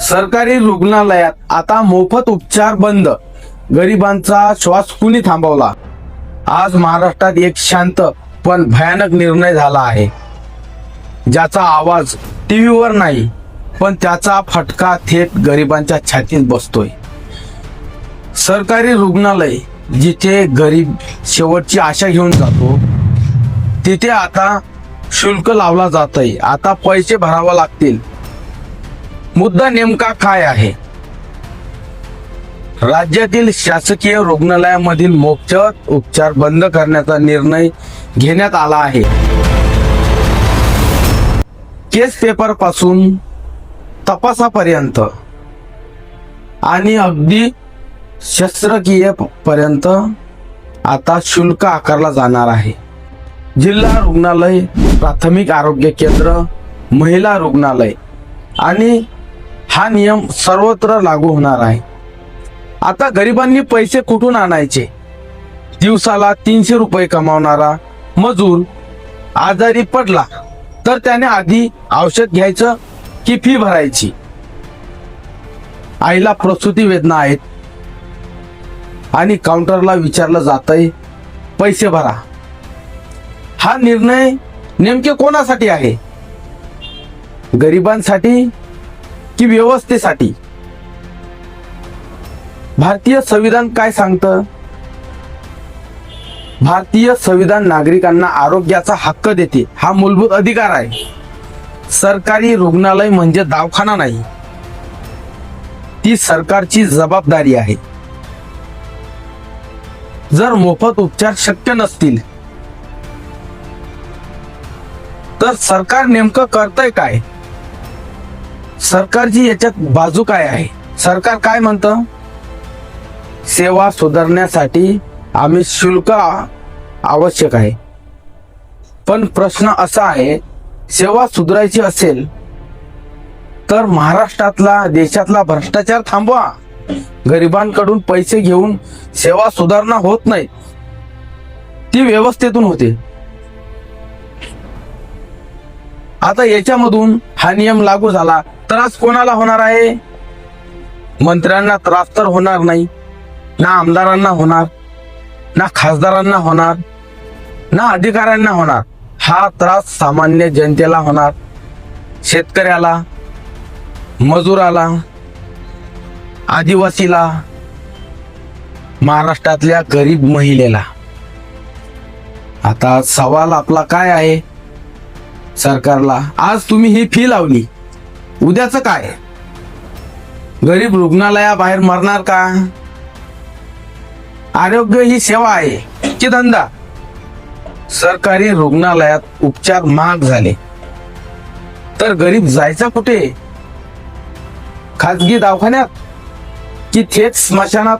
सरकारी रुग्णालयात आता मोफत उपचार बंद. गरिबांचा श्वास कुणी थांबवला? आज महाराष्ट्रात एक शांत पण भयानक निर्णय झाला आहे. ज्याचा आवाज टीव्हीवर नाही पण त्याचा फटका थेट गरिबांच्या छातीत बसतोय. सरकारी रुग्णालय जिथे गरीब शेवटची आशा घेऊन जातो तिथे आता शुल्क लावला जातंय. आता पैसे भरावा लागतील. मुद्दा नेमका काय आहे? राज्यातील शासकीय रुग्णालयामधील मोफत उपचार बंद करण्याचा निर्णय घेण्यात आला आहे. केस पेपरपासून तपासापर्यंत आणि अगदी शस्त्रक्रिये पर्यंत आता शुल्क आकारला जाणार आहे. जिल्हा रुग्णालय प्राथमिक आरोग्य केंद्र महिला रुग्णालय आणि हा नियम सर्वत्र लागू होणार आहे. आता गरिबांनी पैसे कुठून आणायचे? दिवसाला तीनशे रुपये कमावणारा मजूर आजारी पडला तर त्याने आधी औषध घ्यायचं की फी भरायची? आईला प्रसूती वेदना आहेत. आणि काउंटरला विचारलं जातंय पैसे भरा. हा निर्णय नेमके कोणासाठी आहे? गरिबांसाठी की व्यवस्थेसाठी. भारतीय संविधान काय सांगतं? भारतीय संविधान नागरिकांना आरोग्याचा हक्क देते हा मूलभूत अधिकार आहे. सरकारी रुग्णालय म्हणजे दवाखाना नाही. ती सरकारची जबाबदारी आहे. जर मोफत उपचार शक्य नसतील तर सरकार नेमकं करतंय काय? सरकारची याच्यात बाजू काय आहे? सरकार काय म्हणतं? सेवा सुधारण्यासाठी आम्ही शुल्क आवश्यक आहे. पण प्रश्न असा आहे सेवा सुधारायची असेल तर महाराष्ट्रातला देशातला भ्रष्टाचार थांबवा. गरिबांकडून पैसे घेऊन सेवा सुधारणा होत नाही. ती व्यवस्थेतून होते. आता याच्यामधून हा नियम लागू झाला. त्रास कोणाला होणार आहे? मंत्र्यांना त्रास तर होणार नाही. ना आमदारांना होणार ना खासदारांना होणार ना अधिकाऱ्यांना होणार. हा त्रास सामान्य जनतेला होणार. शेतकऱ्याला मजुराला आदिवासीला महाराष्ट्रातल्या गरीब महिलेला. आता सवाल आपला काय आहे? सरकारला. आज तुम्ही ही फी लावली. उद्याचं काय? गरीब रुग्णालयाबाहेर मरणार का? आरोग्य ही सेवा आहे की धंदा? सरकारी रुग्णालयात उपचार महाग झाले. तर गरीब जायचा कुठे? खाजगी दवाखान्यात? की थेट स्मशानात?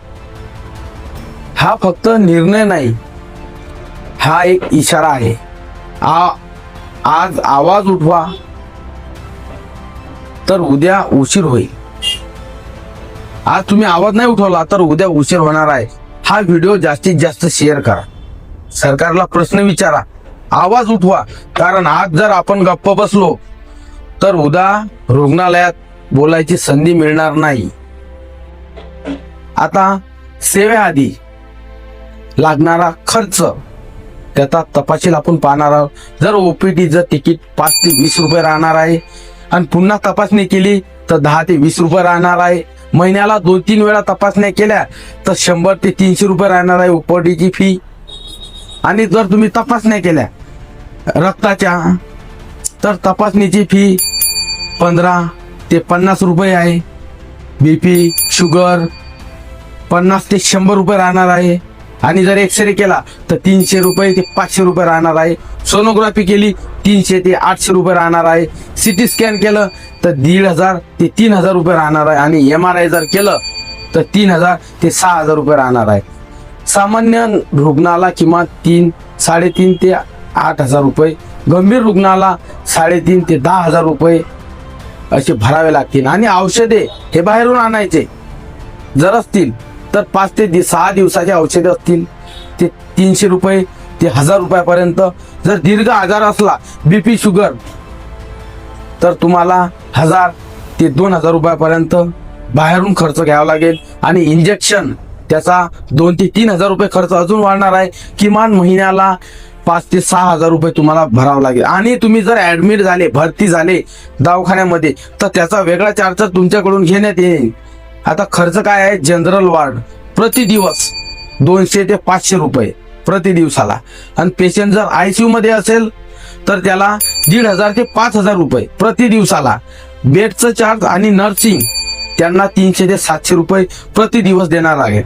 हा फक्त निर्णय नाही. हा एक इशारा आहे. आ आज आवाज उठवा. तर उद्या उशीर होईल. आज तुम्ही आवाज नाही उठवला तर उद्या उशीर होणार आहे. हा व्हिडिओ जास्तीत जास्त शेअर करा. सरकारला प्रश्न विचारा. आवाज उठवा. कारण आज जर आपण गप्प बसलो तर उद्या रुग्णालयात बोलायची संधी मिळणार नाही. आता सेवेआधी लागणारा खर्च त्याचा तपशील आपण पाहणार आहोत. जर ओपीडीचं तिकीट पाच ते वीस रुपये राहणार आहे आणि पुन्हा तपासणी केली तर दहा ते वीस रुपये राहणार आहे. महिन्याला दोन तीन वेळा तपासण्या केल्या तर शंभर ते तीनशे रुपये राहणार आहे ओपडीची फी आणि जर तुम्ही तपासण्या केल्या रक्ताच्या तर तपासणीची फी पंधरा ते पन्नास रुपये आहे. बीपी शुगर पन्नास ते शंभर रुपये राहणार आहे. आणि जर एक्सरे केला तर तीनशे रुपये ते पाचशे रुपये राहणार आहे. सोनोग्राफी केली तीनशे ते आठशे रुपये राहणार आहे. सिटी स्कॅन केलं तर दीड हजार ते तीन हजार रुपये राहणार आहे. आणि एम आर आय जर केलं तर तीन हजार ते सहा हजार रुपये राहणार आहे. सामान्य रुग्णाला किमान तीन साडेतीन ते आठ हजार रुपये. गंभीर रुग्णाला साडेतीन ते दहा हजार रुपये असे भरावे लागतील. आणि औषधे हे बाहेरून आणायचे. जर असतील तर पाच ते दि- सहा दिवसाचे औषधे असतील. ते तीनशे रुपये ते हजार रुपयापर्यंत. जर दीर्घ आजार असला बीपी शुगर तर तुम्हाला हजार ते दोन हजार रुपयापर्यंत बाहेरून खर्च घ्यावा लागेल. आणि इंजेक्शन त्याचा दोन ते तीन हजार रुपये खर्च अजून वाढणार आहे. किमान महिन्याला पाच ते सहा हजार रुपये तुम्हाला भरावं लागेल. आणि तुम्ही जर ऍडमिट झाले भरती झाले दवाखान्यामध्ये तर त्याचा वेगळा चार्ज तुमच्याकडून घेण्यात येईल. आता खर्च काय आहे? जनरल वार्ड प्रति दिवस दोनशे ते पाचशे रुपये प्रति दिवसाला. आणि पेशंट जर आयसीयू मध्ये असेल तर त्याला दीड हजार ते पाच हजार रुपये प्रति दिवसाला. बेडचं चार्ज आणि नर्सिंग त्यांना तीनशे ते सातशे रुपये प्रति दिवस देणार आहे.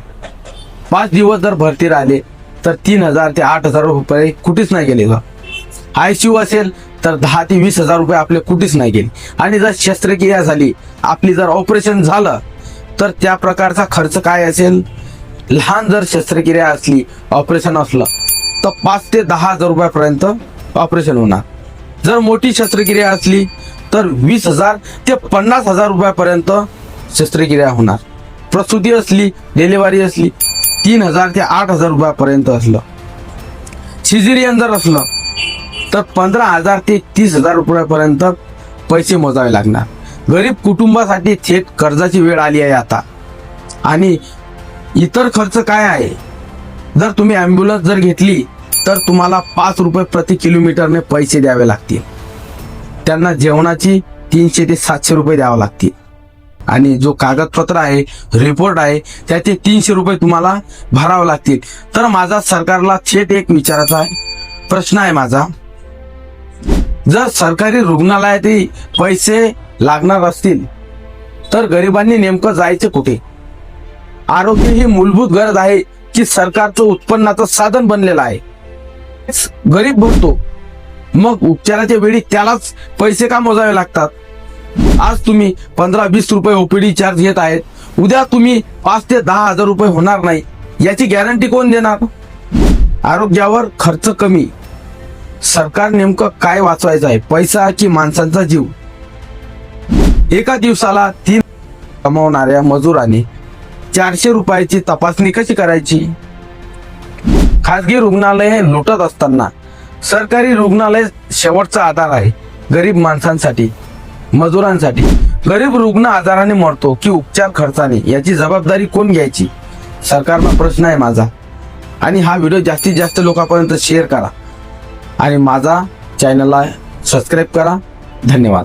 पाच दिवस जर भरती राहिले तर तीन हजार ते आठ हजार रुपये कुठेच नाही गेले आयसीयू असेल तर दहा ते वीस हजार रुपये आपले कुठेच नाही गेले. आणि जर शस्त्रक्रिया झाली आपली जर ऑपरेशन झालं तर त्या प्रकारचा खर्च काय असेल? लहान जर शस्त्रक्रिया असली ऑपरेशन असलं तर पाच ते दहा हजार रुपयापर्यंत ऑपरेशन होणार. जर मोठी शस्त्रक्रिया असली तर वीस हजार ते पन्नास हजार रुपयापर्यंत शस्त्रक्रिया होणार. प्रसूती असली डिलिव्हरी असली तीन हजार ते आठ हजार रुपयापर्यंत असलं. सिझेरियन जर असलं तर पंधरा हजार ते तीस हजार रुपयापर्यंत पैसे मोजावे लागणार. गरीब कुटुंबासाठी थेट कर्जाची वेळ आली आहे आता. आणि इतर खर्च काय आहे? जर तुम्ही ॲम्ब्युलन्स जर घेतली तर तुम्हाला पाच रुपये प्रति किलोमीटरने पैसे द्यावे लागतील. त्यांना जेवणाची तीनशे ते सातशे रुपये द्यावे लागतील. आणि जो कागदपत्र आहे रिपोर्ट आहे त्याचे तीनशे रुपये तुम्हाला भरावे लागतील. तर माझा सरकारला थेट एक विचारायचा आहे. प्रश्न आहे माझा. जर सरकारी रुग्णालयात पैसे लागणार असतील तर गरिबांनी नेमकं जायचं कुठे? आरोग्य ही मूलभूत गरज आहे की सरकारचं उत्पन्नाचं साधन बनलेलं आहे. गरीब भरतो मग उपचाराच्या वेळी त्यालाच पैसे का मोजावे लागतात? आज तुम्ही पंधरा वीस रुपये ओपीडी चार्ज घेत आहेत उद्या तुम्ही पाच ते दहा हजार रुपये होणार नाही याची गॅरंटी कोण देणार? आरोग्यावर खर्च कमी. सरकार नेमकं काय वाचवायचं आहे? पैसा की माणसांचा जीव? एका दिवसाला तीन कमावणाऱ्या मजुराने चारशे रुपयाची तपासणी कशी करायची? खासगी रुग्णालये लुटत असताना सरकारी रुग्णालय शेवटचा आधार आहे गरीब माणसांसाठी मजुरांसाठी. गरीब रुग्ण आजाराने मरतो की उपचार खर्चाने याची जबाबदारी कोण घ्यायची? सरकारला प्रश्न आहे माझा. आणि हा व्हिडिओ जास्तीत जास्त लोकांपर्यंत शेअर करा. आणि माझा चॅनलला सबस्क्राईब करा. धन्यवाद.